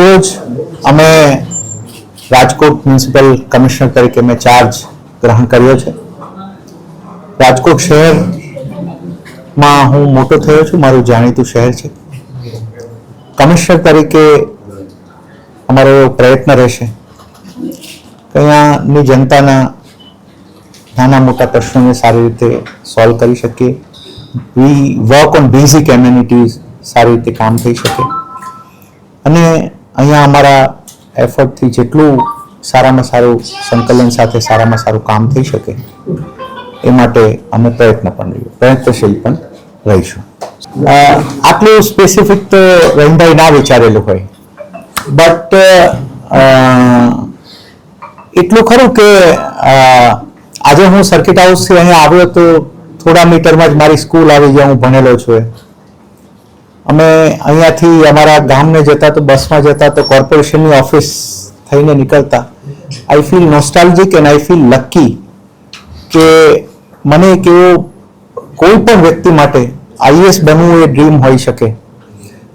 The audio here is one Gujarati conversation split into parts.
આજરોજ અમે રાજકોટ મ્યુનિસિપલ કમિશનર તરીકે મેં ચાર્જ ગ્રહણ કર્યો છે. રાજકોટ શહેરમાં હું મોટો થયો છું, મારું જાણીતું શહેર છે. કમિશનર તરીકે અમારો એવો પ્રયત્ન રહેશે. કે અહીંયાની જનતાના નાના મોટા પ્રશ્નોને સારી રીતે સોલ્વ કરી શકીએ. We work on basic amenities સારી રીતે કામ થઈ શકે. અને અહીંયા અમારા એફર્ટથી જેટલું સારામાં સારું સંકલન સાથે સારામાં સારું કામ થઈ શકે, એ માટે અમે પ્રયત્ન પણ રહીએ પ્રયત્નશીલ પણ રહીશું આટલું સ્પેસિફિક તો રહીમભાઈ ના વિચારેલું હોય બટ એટલું ખરું કે આજે હું સર્કિટ હાઉસથી અહીંયા આવ્યો તો થોડા મીટરમાં જ મારી સ્કૂલ આવી જ્યાં હું ભણેલો છું. અમે અહીંયાથી અમારા ગામને જતા તો બસમાં જતા તો કોર્પોરેશનની ઓફિસ થઈને નીકળતા. I feel nostalgic and I feel lucky કે મને એક કોઈ પણ વ્યક્તિ માટે આઈએસ બનવું એ ડ્રીમ હોઈ શકે.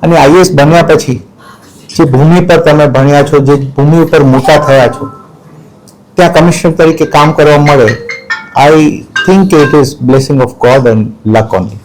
અને આઈએસ બન્યા પછી જે ભૂમિ પર તમે ભણ્યા છો, જે ભૂમિ ઉપર મોટા થયા છો, ત્યાં કમિશનર તરીકે કામ કરવા મળે. I think it is blessing of God and luck only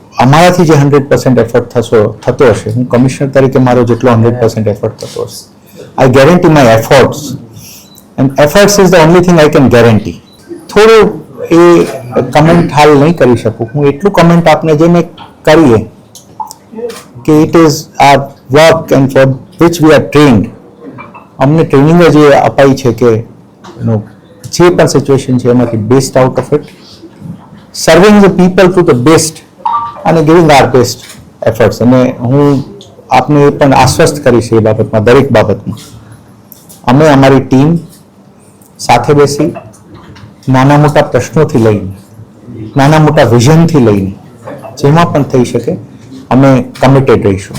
અમારાથી જે હંડ્રેડ પર્સન્ટ એફર્ટ થશો, થતો હશે. હું કમિશનર તરીકે મારો જેટલો હંડ્રેડ પર્સન્ટ એફર્ટ થતો હશે. I guarantee my efforts and efforts is the only thing I can guarantee થોડું એ કમેન્ટ હાલ નહીં કરી શકું. હું એટલું કમેન્ટ આપને જે મેં કરીએ કે ઇટ ઇઝ આ work and for which we are trained અમને ટ્રેનિંગ જ અપાઈ છે કે નો જે પણ સિચ્યુએશન છે એમાંથી best out of it serving the people to the best અને ગિવિંગ આર બેસ્ટ એફર્ટ્સ અને હું આપને એ પણ આશ્વસ્ત કરીશ એ બાબતમાં, દરેક બાબતમાં. અમે અમારી ટીમ સાથે બેસી નાના મોટા પ્રશ્નોથી લઈને, નાના મોટા વિઝનથી લઈને, જેમાં પણ થઈ શકે, અમે કમિટેડ રહીશું.